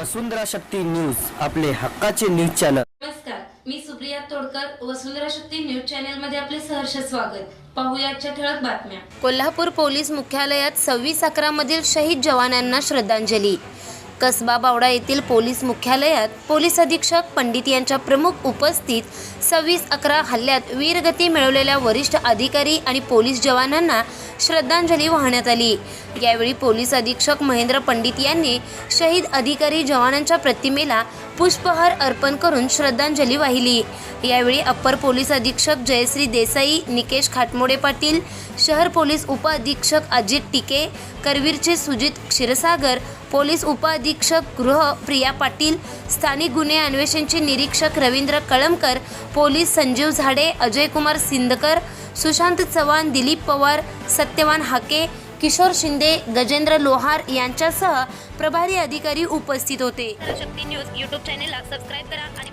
वसुंधरा Shakti news आपले हक्काचे news channel. नमस्कार मी सुप्रिया तोडकर वसुंधरा शक्ती न्यूज चॅनलमध्ये आपले सहर्ष स्वागत. पाहूया आजच्या ठळक बातम्या. कोल्हापूर पोलीस मुख्यालयात सव्वीस अकरामधील शहीद जवानांना श्रद्धांजली. कसबा बावडा येथील पोलीस मुख्यालयात पोलीस अधीक्षक पंडित यांच्या प्रमुख उपस्थित सव्वीस अकरा हल्ल्यात वीरगती मिळवलेल्या वरिष्ठ अधिकारी आणि पोलीस जवानांना श्रद्धांजली वाहण्यात आली. यावेळी पोलीस अधीक्षक महेंद्र पंडित यांनी शहीद अधिकारी जवानांच्या प्रतिमेला पुष्पहार अर्पण करून श्रद्धांजली वाहिली. यावेळी अप्पर पोलीस अधीक्षक जयश्री देसाई निकेश खाटमोडे पाटील शहर पोलीस उपअधीक्षक अजित टिके करवीरचे सुजित क्षीरसागर पोलीस उपअधीक्षक गृह प्रिया पाटील स्थानिक गुन्हे अन्वेषणचे निरीक्षक रवींद्र कळमकर पोलीस संजीव झाडे अजयकुमार सिंदकर सुशांत चव्हाण दिलीप पवार सत्यवान हाके किशोर शिंदे गजेंद्र लोहार यांच्यासह प्रभारी अधिकारी उपस्थित होते. शक्ती न्यूज यूट्यूब चॅनेलला सबस्क्राईब करा आणि